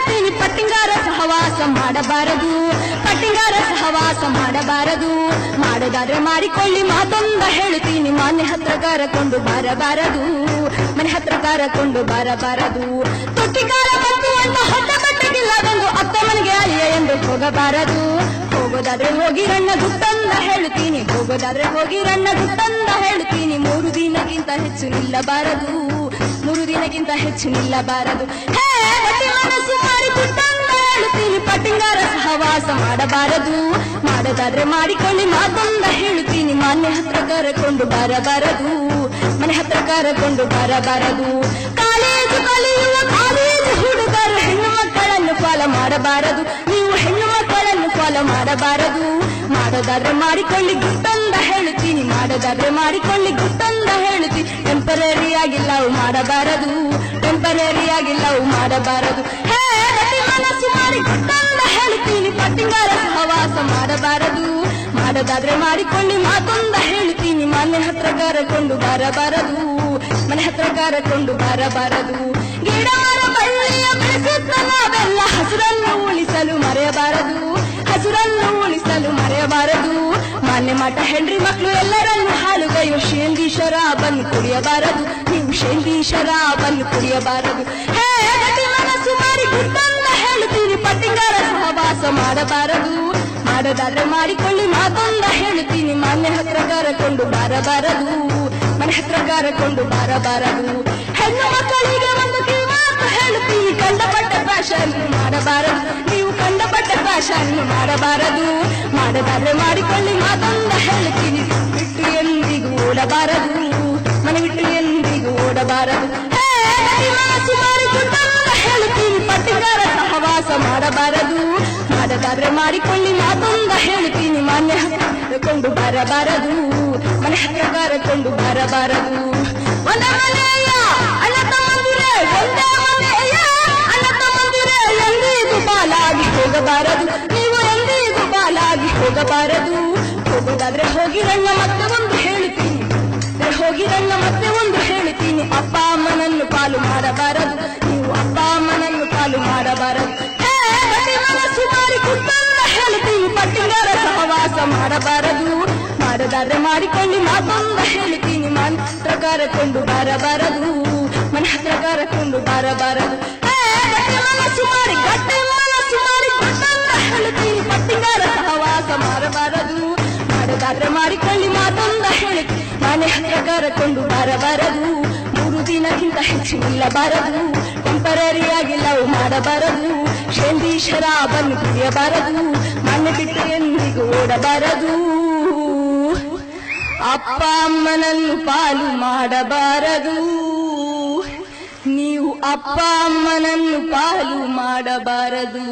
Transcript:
ಹೇಳುತ್ತೀನಿ ಪಟ್ಟಿಂಗಾರ ಸಹವಾಸ ಮಾಡಬಾರದು, ಪಟ್ಟಿಂಗಾರ ಸಹವಾಸ ಮಾಡಬಾರದು. ಮಾಡೋದಾದ್ರೆ ಮಾಡಿಕೊಳ್ಳಿ, ಮಾತೊಂದ ಹೇಳುತ್ತೀನಿ ಮಾನ್ಯ ಹತ್ರ ಕರಕೊಂಡು ಬರಬಾರದು, ಮನೆ ಹತ್ರ ಕರಕೊಂಡು ಬರಬಾರದು. ತೊಟ್ಟಿಗಾರ ಬಂತು ಅಂತ ಹೊಟ್ಟ ಬಟ್ಟೆಗಿಲ್ಲದೊಂದು ಅತ್ತ ಮನೆಗೆ ಅಳಿಯ ಎಂದು ಹೋಗಬಾರದು. ಹೋಗೋದಾದ್ರೆ ಹೋಗಿ ರಣ್ಣ ಗುಟ್ಟಂದ ಹೇಳ್ತೀನಿ, ಹೋಗೋದಾದ್ರೆ ಹೋಗಿ ರಣ್ಣ ಗುಟ್ಟಂದ ಹೇಳ್ತೀನಿ, ಮೂರು ದಿನಕ್ಕಿಂತ ಹೆಚ್ಚು ನಿಲ್ಲಬಾರದು. ಮೂರು ದಿನಕ್ಕಿಂತ ಹೆಚ್ಚು ನಿಲ್ಲಬಾರದು. ಮನಸ್ಸು ಪಟ್ಟಿಂಗಾರ ಸಹವಾಸ ಮಾಡಬಾರದು. ಮಾಡದಾದ್ರೆ ಮಾಡಿಕೊಳ್ಳಿ ಮಾತೊಂದ ಹೇಳುತ್ತೀನಿ ಮನೆ ಹತ್ರ ಕರಕೊಂಡು ಬರಬಾರದು. ಮನೆ ಹತ್ರ ಕರಕೊಂಡು ಬರಬಾರದು. ಕಾಲೇಜು ಕಲಿಯುವ, ಕಾಲೇಜು ಹುಡುಗರು ಹೆಣ್ಣು ಮಕ್ಕಳನ್ನು ಫಾಲೋ ಮಾಡಬಾರದು. ನೀವು ಹೆಣ್ಣು ಮಕ್ಕಳನ್ನು ಫಾಲೋ ಮಾಡಬಾರದು. ಮಾಡೋದಾದ್ರೆ ಮಾಡಿಕೊಳ್ಳಿ ಗುಟ್ಟಂದ ಹೇಳುತ್ತೀನಿ ಮಾಡೋದಾದ್ರೆ ಮಾಡಿಕೊಳ್ಳಿ ಗುಟ್ಟಂದ ಹೇಳುತ್ತೀನಿ ಟೆಂಪರರಿ ಆಗಿಲ್ಲ ಲವ್ ಮಾಡಬಾರದು ಟೆಂಪರರಿ ಆಗಿಲ್ಲ ಲವ್ ಮಾಡಬಾರದು. ಹೇ ಮನಸ್ಸು ಹೇಳುತ್ತೀನಿ ಪಟ್ಟಿಂಗಾರ ಸಹವಾಸ ಮಾಡಬಾರದು. ಮಾಡೋದಾದ್ರೆ ಮಾಡಿಕೊಳ್ಳಿ ಮಾತೊಂದ ಹೇಳ್ತೀನಿ, ಮನೆ ಹತ್ರ ಕರಕೊಂಡು ಬರಬಾರದು. ಮನೆ ಹತ್ರ ಕರಕೊಂಡು ಬರಬಾರದು. ಗಿಡ ಬಳ್ಳಿಯ ಬೆಳೆಸುತ್ತ ನಾವೆಲ್ಲ ಹಸಿರನ್ನು ಉಳಿಸಲು ಮರೆಯಬಾರದು. ಮಾನ್ಯ ಮಠ ಹೆಂಡ್ರಿ ಮಕ್ಕಳು ಎಲ್ಲರನ್ನು ಹಾಲುಗೈಯು. ಶೇಂದಿ ಶರಾಬನ್ನು ಕುಡಿಯಬಾರದು. ನೀವು ಶೇಂದಿ ಶರಾಬನ್ನು ಕುಡಿಯಬಾರದು. ಹೇ ಮನಸ್ಸು ಮಾಡಿ ಗುಟ್ಟಂದ ಹೇಳ್ತೀನಿ ಪಟ್ಟಿಂಗಾರ ಸಹವಾಸ ಮಾಡಬಾರದು. ಮಾಡದಾದ್ರೆ ಮಾಡಿಕೊಳ್ಳಿ ಮಾತೊಂದ ಹೇಳ್ತೀನಿ ಮನೆ ಹತ್ರ ಕರಕೊಂಡು ಬಾರಬಾರದು. ಮನೆ ಹತ್ರ ಕರಕೊಂಡು ಬಾರಬಾರದು. ಹೆಣ್ಣು ಮಕ್ಕಳಿಗೆ ಒಂದು ಕಿವಿಮಾತು ಹೇಳ್ತೀನಿ ಕಂಡಪಟ್ಟ ಫ್ಯಾಷನ್ ಕಂಡಪಟ್ಟ ಫ್ಯಾಷನ್ ಮಾಡಬಾರದು ಮಾಡೋದಾದ್ರೆ ಮಾಡಿಕೊಳ್ಳಿ ಮಾತೊಂದ ಹೇಳ್ತೀನಿ ಬಿಟ್ಟು ಎಂದಿಗೂ ಓಡಬಾರದು ಮನೆ ಬಿಟ್ಟು ಎಂದಿಗೂ ಓಡಬಾರದು ಹೇ, ಗಟ್ಟಿ ಮನಸ್ಸು ಮಾಡಿ ಗುಟ್ಟಂದ ಹೇಳ್ತೀನಿ ಪಟ್ಟಿಗಾರ ಸಹವಾಸ ಮಾಡಬಾರದು ಮಾಡದಾದ್ರೆ ಮಾಡಿಕೊಳ್ಳಿ ಮಾತೊಂದ ಹೇಳ್ತೀನಿ ಮಾನ್ಯ ಹತ್ರಕೊಂಡು ಬರಬಾರದು ಮನೆ ಹತ್ರ ಕರಕೊಂಡು ಬರಬಾರದು ಒಂದ ಹೋಗಬಾರದು. ನೀವು ಎಂದಿಗೂ ಬಾಲಾಗಿ ಹೋಗಬಾರದು. ಹೋಗೋದಾದ್ರೆ ಹೋಗಿರಣ್ಣ ಮತ್ತೆ ಒಂದು ಹೇಳ್ತೀನಿ. ಹೋಗಿರಣ್ಣ ಮತ್ತೆ ಒಂದು ಹೇಳ್ತೀನಿ. ಅಪ್ಪ ಅಮ್ಮನನ್ನು ಪಾಲು ಮಾಡಬಾರದು. ನೀವು ಅಪ್ಪ ಅಮ್ಮನನ್ನು ಪಾಲು ಮಾಡಬಾರದು. ಹೇಳ್ತೀನಿ. ಪಟ್ಟಿಗಾರ ಸಹವಾಸ ಮಾಡಬಾರದು. ಮಾಡದಾದ್ರೆ ಮಾಡಿಕೊಳ್ಳಿ ಮಾತೊಂದ ಹೇಳ್ತೀನಿ. ಮನೆ ಪ್ರಕಾರ ಕರಕೊಂಡು ಬರಬಾರದು. ಮನೆ ಪ್ರಕಾರ ಕರಕೊಂಡು ಬರಬಾರದು. ಹೇ, ಗಟ್ಟಿ ಕುಟ್ಟಂದ ಹೇಳ್ತೀನಿ ಪಟ್ಟಿಗಾರ ಸಹವಾಸ ಮಾಡಬಾರದು. ಮಾಡೋದಾದ್ರೆ ಮಾಡಿಕೊಳ್ಳಿ ಮಾತೊಂದ ಹೇಳಿ. ಮನೆ ಹತ್ರ ಕರಕೊಂಡು ಬರಬಾರದು. ಮೂರು ದಿನಕ್ಕಿಂತ ಹೆಚ್ಚು ನಿಲ್ಲಬಾರದು. ಟೆಂಪರರಿ ಆಗಿ ಲವ್ ಮಾಡಬಾರದು. ಶೇಂದಿ ಶರಾಬನ್ನು ಕುಡಿಯಬಾರದು. ಮನೆ ಬಿಟ್ಟು ಎಂದಿಗೂ ಓಡಬಾರದು. ಅಪ್ಪ ಅಮ್ಮನನ್ನು ಪಾಲು ಮಾಡಬಾರದು. ಅಪ್ಪ ಅಮ್ಮನನ್ನು ಪಾಲು ಮಾಡಬಾರದು.